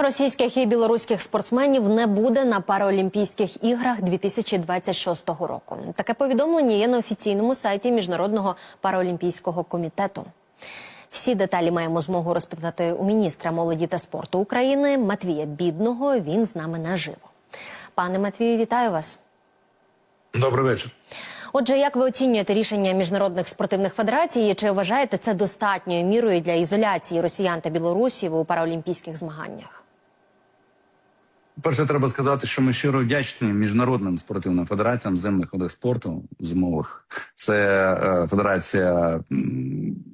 Російських і білоруських спортсменів не буде на Паралімпійських іграх 2026 року. Таке повідомлення є на офіційному сайті Міжнародного параолімпійського комітету. Всі деталі маємо змогу розпитати у міністра молоді та спорту України Матвія Бідного. Він з нами наживо. Пане Матвію, вітаю вас. Добрий вечір. Отже, як ви оцінюєте рішення міжнародних спортивних федерацій? І Чи вважаєте це достатньою мірою для ізоляції росіян та білорусів у параолімпійських змаганнях? Перше, треба сказати, що ми щиро вдячні міжнародним спортивним федераціям зимних видів спорту зимових. Це е, федерація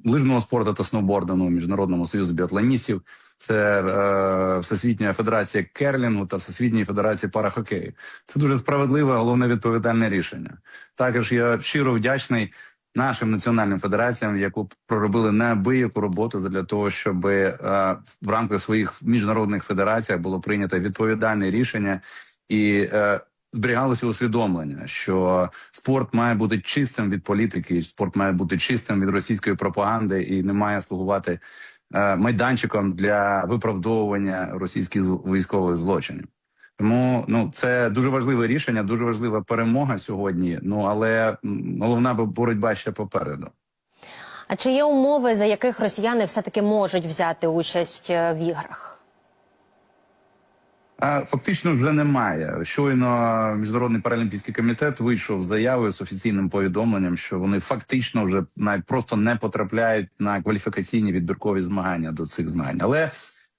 лижного спорту та сноубордингу, міжнародному союзу біатлоністів, це е, Всесвітня федерація керлінгу та Всесвітня федерація парахокею. Це дуже справедливе, головне відповідальне рішення. Також я щиро вдячний нашим національним федераціям, яку проробили неабияку роботу для того, щоб е, в рамках своїх міжнародних федерацій було прийнято відповідальне рішення і е, зберігалося усвідомлення, що спорт має бути чистим від політики, спорт має бути чистим від російської пропаганди і не має слугувати е, майданчиком для виправдовування російських військових злочинів. Тому ну це дуже важливе рішення, дуже важлива перемога сьогодні. Ну але головна боротьба ще попереду. А чи є умови, за яких росіяни все таки можуть взяти участь е, в іграх? А фактично вже немає. Щойно міжнародний паралімпійський комітет вийшов з заявою з офіційним повідомленням, що вони фактично вже навіть просто не потрапляють на кваліфікаційні відбіркові змагання до цих змагань. Але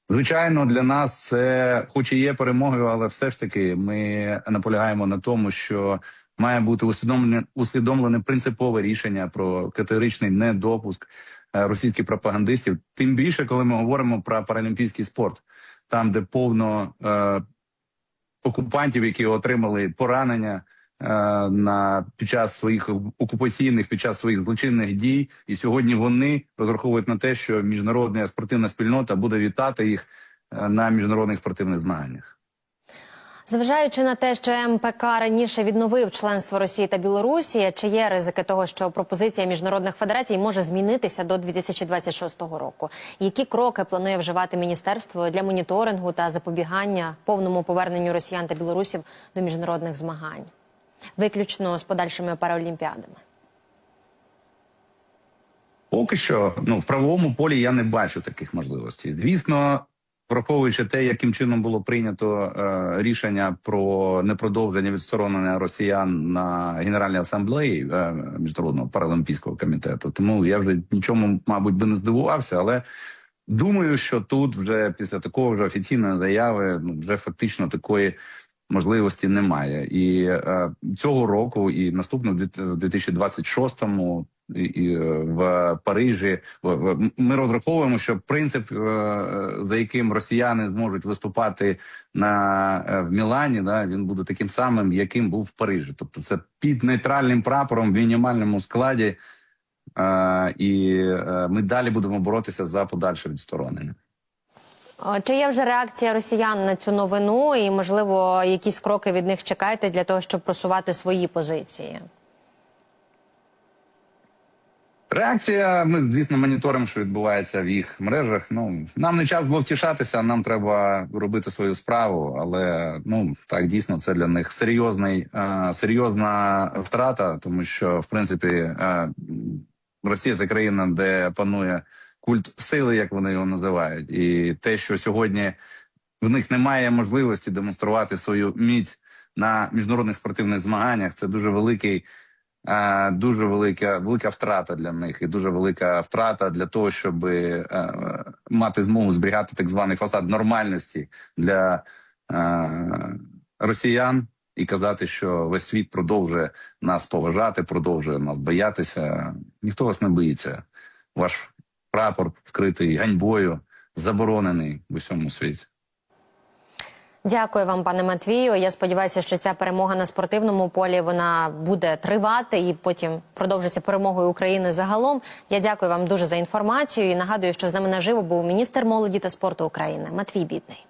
звичайно, для нас це, хоч і є перемогою, але все ж таки ми наполягаємо на тому, що має бути усвідомлене усвідомлене принципове рішення про категоричний недопуск е, російських пропагандистів. Тим більше, коли ми говоримо про паралімпійський спорт там, де повно е, окупантів, які отримали поранення на під час своїх окупаційних, під час своїх злочинних дій, і сьогодні вони розраховують на те, що міжнародна спортивна спільнота буде вітати їх е, на міжнародних спортивних змаганнях. Зважаючи на те, що МПК раніше відновив членство Росії та Білорусі, чи є ризики того, що пропозиція міжнародних федерацій може змінитися до 2026 року? Які кроки планує вживати міністерство для моніторингу та запобігання повному поверненню росіян та білорусів до міжнародних змагань, виключно з подальшими параолімпіадами? Поки що, ну в правовому полі я не бачу таких можливостей. Звісно, враховуючи те, яким чином було прийнято е, рішення про непродовження відсторонення росіян на Генеральній асамблеї е, міжнародного паралімпійського комітету. Тому я вже нічому, мабуть, би не здивувався, але думаю, що тут вже після такого вже офіційної заяви ну вже фактично такої. Можливості немає, і е, цього року, і наступного в 2026-му, і, е, в Парижі в- ми розраховуємо, що принцип, е, за яким росіяни зможуть виступати на в Мілані, да він буде таким самим, яким був в Парижі. Тобто, це під нейтральним прапором в мінімальному складі, і ми далі будемо боротися за подальше відсторонення. О, Чи є вже реакція росіян на цю новину, і можливо якісь кроки від них чекаєте для того, щоб просувати свої позиції? Реакція, ми звісно моніторимо, що відбувається в їх мережах. Ну нам не час було втішатися, нам треба робити свою справу. Але ну так дійсно це для них серйозний е, серйозна втрата, тому що в принципі е, Росія це країна, де панує культ сили, як вони його називають, і те, що сьогодні в них немає можливості демонструвати свою міць на міжнародних спортивних змаганнях, це дуже великий. Е, дуже велика велика втрата для них, і дуже велика втрата для того, щоб е, мати змогу зберігати так званий фасад нормальності для е, росіян і казати, що весь світ продовжує нас поважати, продовжує нас боятися. Ніхто вас не боїться. Ваш прапор вкритий ганьбою, заборонений в усьому світі. Дякую вам, пане Матвію. Я сподіваюся, що ця перемога на спортивному полі вона буде тривати і потім продовжиться перемогою України загалом. Я дякую вам дуже за інформацію і нагадую, що з нами наживо був міністр молоді та спорту України Матвій Бідний.